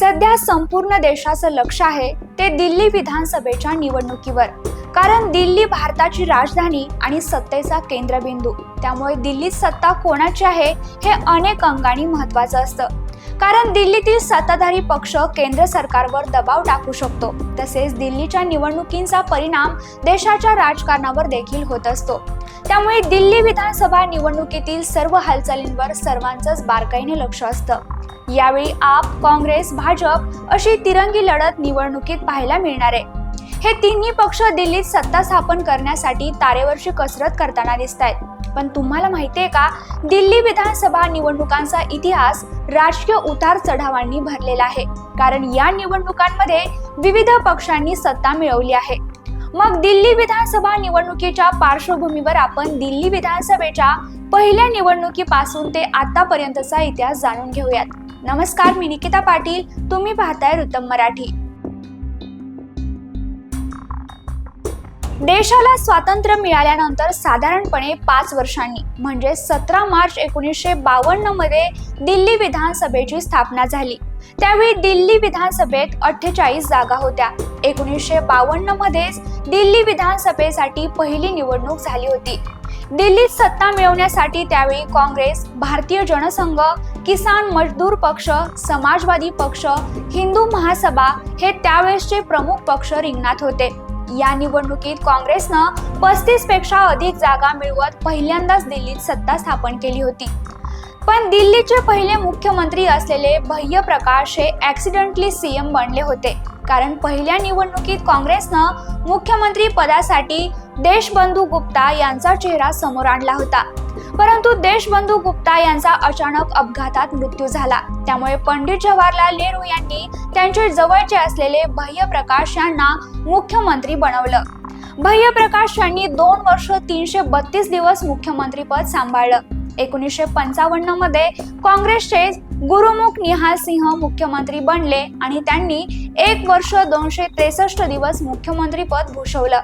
सध्या संपूर्ण देशाचं लक्ष आहे ते दिल्ली विधानसभेच्या निवडणुकीवर. कारण दिल्ली भारताची राजधानी आणि सत्तेचा केंद्रबिंदू. त्यामुळे दिल्लीत सत्ता कोणाची आहे हे अनेक अंगाने महत्वाचं असतं. कारण दिल्लीतील सत्ताधारी पक्ष केंद्र सरकारवर दबाव टाकू शकतो. तसेच दिल्लीच्या निवडणुकींचा परिणाम देशाच्या राजकारणावर देखील होत असतो. त्यामुळे दिल्ली विधानसभा निवडणुकीतील सर्व हालचालींवर सर्वांचंच बारकाईने लक्ष असतं. यावेळी आप काँग्रेस भाजप अशी तिरंगी लढत निवडणुकीत पाहायला मिळणार आहे. हे तिन्ही पक्ष दिल्लीत सत्ता स्थापन करण्यासाठी तारेवरची कसरत करताना दिसत आहेत पण तुम्हाला माहितीये का दिल्ली विधानसभा निवडणुकांचा इतिहास राजकीय उतार चढावांनी भरलेला आहे. कारण या निवडणुकांमध्ये विविध पक्षांनी सत्ता मिळवली आहे. मग दिल्ली विधानसभा निवडणुकीच्या पार्श्वभूमीवर आपण दिल्ली विधानसभेच्या पहिल्या निवडणुकीपासून ते आतापर्यंतचा इतिहास जाणून घेऊयात. नमस्कार मी निकिता पाटील. तुम्ही पाहताय रुतम मराठी. देशाला स्वातंत्र्य मिळाल्यानंतर साधारणपणे पाच वर्षांनी म्हणजे सतरा मार्च एकोणीसशे बावन्नमध्ये दिल्ली विधानसभेची स्थापना झाली. त्यावेळी दिल्ली विधानसभेत अठ्ठेचाळीस जागा होत्या. एकोणीसशे बावन्न मध्येच दिल्ली विधानसभेसाठी पहिली निवडणूक झाली होती. दिल्लीत सत्ता मिळवण्यासाठी त्यावेळी काँग्रेस भारतीय जनसंघ किसान मजदूर पक्ष समाजवादी पक्ष हिंदू महासभा हे त्यावेळेसचे प्रमुख पक्ष रिंगणात होते. या निवडणुकीत काँग्रेसनं पस्तीसपेक्षा अधिक जागा मिळवत पहिल्यांदाच दिल्लीत सत्ता स्थापन केली होती. पण दिल्लीचे पहिले मुख्यमंत्री असलेले भय्य प्रकाश हे ऍक्सिडेंटली सीएम बनले होते. कारण पहिल्या निवडणुकीत काँग्रेसनं मुख्यमंत्री पदासाठी देशबंधू गुप्ता यांचा चेहरा समोर आणला होता. परंतु देशबंधू गुप्ता यांचा अचानक अपघातात मृत्यू झाला. त्यामुळे पंडित जवाहरलाल नेहरू यांनी त्यांचे जवळचे असलेले भैय प्रकाश यांना मुख्यमंत्री बनवलं. भैय प्रकाश यांनी दोन वर्ष तीनशे बत्तीस दिवस मुख्यमंत्रीपद सांभाळलं. एकोणीसशे पंचावन्नमध्ये काँग्रेसचे गुरुमुख निहाल सिंह मुख्यमंत्री बनले आणि त्यांनी एक वर्ष दोनशे त्रेसष्ट दिवस मुख्यमंत्रीपद भूषवलं.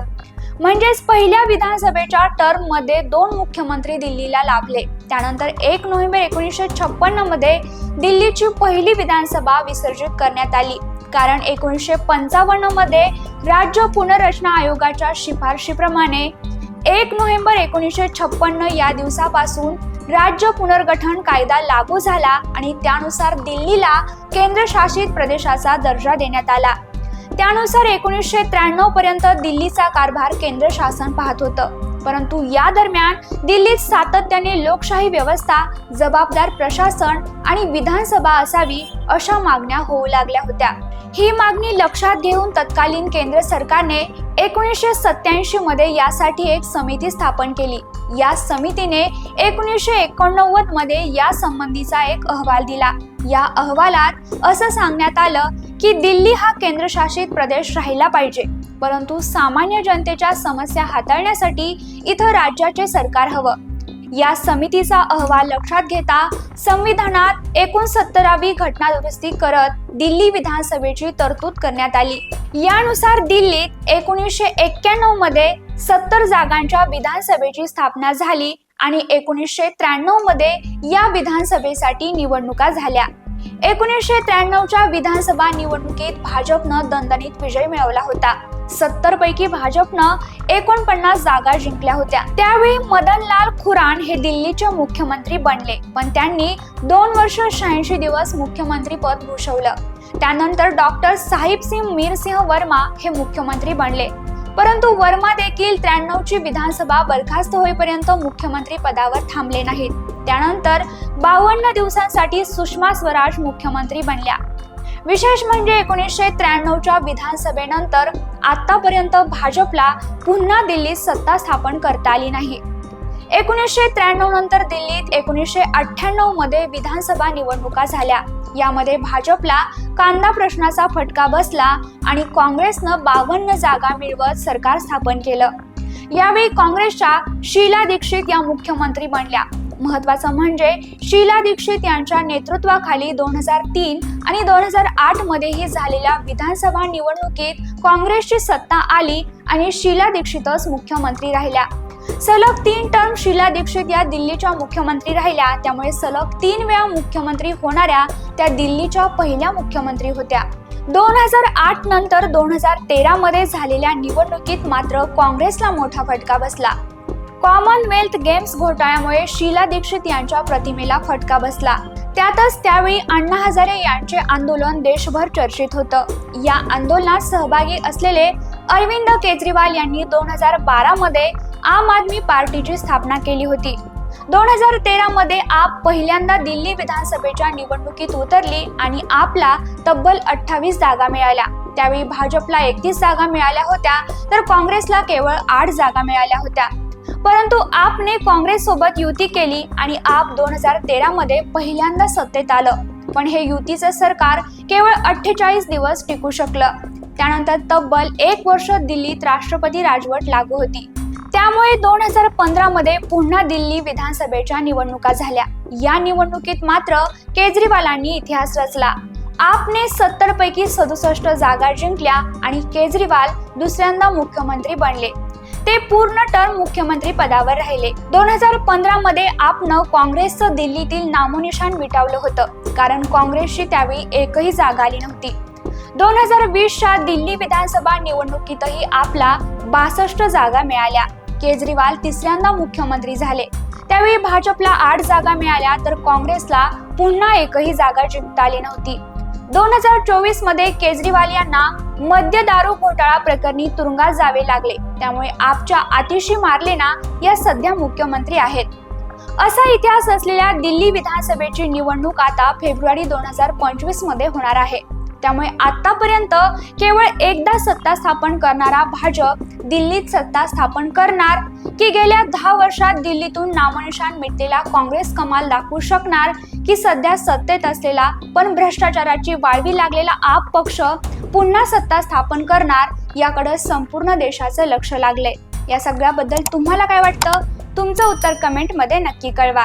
म्हणजेच पहिल्या विधानसभेच्या टर्ममध्ये दोन मुख्यमंत्री दिल्लीला लाभले त्यानंतर एक नोव्हेंबर एकोणीसशे छप्पन्नमध्ये दिल्लीची पहिली विधानसभा विसर्जित करण्यात आली. कारण एकोणीसशे पंचावन्नमध्ये राज्य पुनर्रचना आयोगाच्या शिफारशीप्रमाणे एक नोव्हेंबर एकोणीसशे छप्पन्न या दिवसापासून राज्य पुनर्गठन कायदा लागू झाला आणि त्यानुसार दिल्लीला केंद्रशासित प्रदेशाचा दर्जा देण्यात आला. त्यानुसार एकोणीसशे त्र्याण्णव पर्यंत दिल्लीचा कारभार केंद्र शासन पाहत होतं. परंतु या दरम्यान दिल्लीत सातत्याने लोकशाही व्यवस्था जबाबदार प्रशासन आणि विधानसभा असावी अशा मागण्या होऊ लागल्या होत्या. ही मागणी लक्षात घेऊन तत्कालीन केंद्र सरकारने एकोणीसशे सत्याऐंशी मध्ये यासाठी एक समिती स्थापन केली. या समितीने एकोणीसशे एकोणनव्वदमध्ये या संबंधीचा एक अहवाल दिला. या अहवालात असं सांगण्यात आलं की दिल्ली हा केंद्रशासित प्रदेश राहिला पाहिजे. परंतु सामान्य जनतेच्या समस्या हाताळण्यासाठी इथं राज्याचे सरकार हवं. या समितीचा अहवाल लक्षात घेता संविधानात एकोणसत्तरावी घटना दुरुस्ती करत दिल्ली विधानसभेची तरतूद करण्यात आली. यानुसार दिल्लीत एकोणीसशे एक्क्याण्णवमध्ये सत्तर जागांच्या विधानसभेची स्थापना झाली आणि एकोणीसशे त्र्याण्णवमध्ये या विधानसभेसाठी निवडणुका झाल्या. एकोणीसशे त्र्याण्णवच्या विधानसभा निवडणुकीत भाजपनं दणदणीत विजय मिळवला होता. सत्तर पैकी भाजपनं एकोणपन्नास जागा जिंकल्या होत्या. त्यावेळी मदनलाल खुरान हे दिल्लीचे मुख्यमंत्री बनले पण त्यांनी दोन वर्ष शहाऐंशी दिवस मुख्यमंत्री पद भूषवलं. त्यानंतर डॉक्टर साहिब सिंग मीर सिंह वर्मा हे मुख्यमंत्री बनले. परंतु वर्मा देखील त्र्याण्णवची विधानसभा बरखास्त होईपर्यंत मुख्यमंत्री पदावर थांबले नाहीत. त्यानंतर बावन्न दिवसांसाठी सुषमा स्वराज मुख्यमंत्री बनल्या. विशेष म्हणजे एकोणीसशे त्र्याण्णवच्या विधानसभेनंतर आतापर्यंत भाजपला पुन्हा दिल्लीत सत्ता स्थापन करता आली नाही. एकोणीसशे त्र्याण्णव नंतर दिल्लीत एकोणीसशे अठ्ठ्याण्णवमध्ये विधानसभा निवडणुका झाल्या. यामध्ये भाजपला कांदा प्रश्नाचा फटका बसला आणि काँग्रेसनं बावन्न जागा मिळवत सरकार स्थापन केलं. यावेळी काँग्रेसच्या शीला दीक्षित या मुख्यमंत्री बनल्या. महत्वाचं म्हणजे शीला दीक्षित यांच्या नेतृत्वाखाली दोन हजार तीन आणि दोन हजार आठ मध्येही झालेल्या विधानसभा निवडणुकीत काँग्रेसची सत्ता आली आणि शीला दीक्षितच मुख्यमंत्री राहिल्या. सलग तीन टर्म शीला दीक्षित या दिल्लीच्या मुख्यमंत्री राहिल्या. त्यामुळे सलग तीन वेळा मुख्यमंत्री होणाऱ्या त्या दिल्लीच्या पहिल्या मुख्यमंत्री होत्या. दोन हजार आठ नंतर दोन हजार तेरा मध्ये झालेल्या निवडणुकीत मात्र काँग्रेसला मोठा फटका बसला. कॉमनवेल्थ गेम्स घोटाळ्यामुळे शीला दीक्षित यांच्या प्रतिमेला फटका बसला. त्यातच त्यावेळी अण्णा हजारे यांचे आंदोलन देशभर चर्चेत होतं. या आंदोलनात सहभागी असलेले अरविंद केजरीवाल यांनी दोन हजार बारा मध्ये आम आदमी पार्टीची स्थापना केली होती. दोन हजार तेरा मध्ये आप पहिल्यांदा दिल्ली विधानसभेच्या निवडणुकीत उतरली आणि आपला तब्बल अठ्ठावीस जागा मिळाल्या. त्यावेळी भाजपला एकतीस जागा मिळाल्या होत्या तर काँग्रेसला केवळ आठ जागा मिळाल्या होत्या. परंतु आपने काँग्रेस सोबत युती केली आणि आप दोन हजार तेरा मध्ये पहिल्यांदा सत्तेत आलं. पण हे युतीचं सरकार केवळ अठ्ठेचाळीस दिवस टिकू शकलं. त्यानंतर तब्बल एक वर्ष दिल्लीत राष्ट्रपती राजवट लागू होती. त्यामुळे दोन हजार पंधरा मध्ये पुन्हा दिल्ली विधानसभेच्या निवडणुका झाल्या. या निवडणुकीत मात्र केजरीवालांनी इतिहास रचला. आपने सत्तर पैकी सदुसष्ट जागा जिंकल्या आणि केजरीवाल दुसऱ्यांदा मुख्यमंत्री बनले. ते पूर्ण टर्म मुख्यमंत्री पदावर राहिले. दोन हजार पंधरा मध्ये आपण काँग्रेसचं दिल्लीतील नामोनिशान मिटावलं होतं. कारण काँग्रेसची त्यावेळी एकही जागा आली नव्हती. दोन हजार वीसच्या दिल्ली विधानसभा निवडणुकीतही आपला बासष्ट जागा मिळाल्या. केजरीवाल तिसऱ्यांदा मुख्यमंत्री झाले. त्यावेळी भाजपला आठ जागा मिळाल्या तर काँग्रेसला पुन्हा एकही जागा जिंकता आली नव्हती. दोन हजार चोवीसमध्ये केजरीवाल यांना मद्य दारू घोटाळा प्रकरणी तुरुंगात जावे लागले. त्यामुळे आपच्या आतिशी मारलेना या सध्या मुख्यमंत्री आहेत. असा इतिहास असलेल्या दिल्ली विधानसभेची निवडणूक आता फेब्रुवारी दोन हजार पंचवीसमध्ये होणार आहे. त्यामुळे आतापर्यंत केवळ एकदा सत्ता स्थापन करणारा भाजप दिल्लीत सत्ता स्थापन करणार की गेल्या दहा वर्षात दिल्लीतून नामनिशान मिटलेला काँग्रेस कमाल दाखवू शकणार की सध्या सत्तेत असलेला पण भ्रष्टाचाराची वाळवी लागलेला आप पक्ष पुन्हा सत्ता स्थापन करणार याकडे संपूर्ण देशाचं लक्ष लागले या सगळ्याबद्दल तुम्हाला काय वाटतं? तुमचं उत्तर कमेंटमध्ये नक्की कळवा.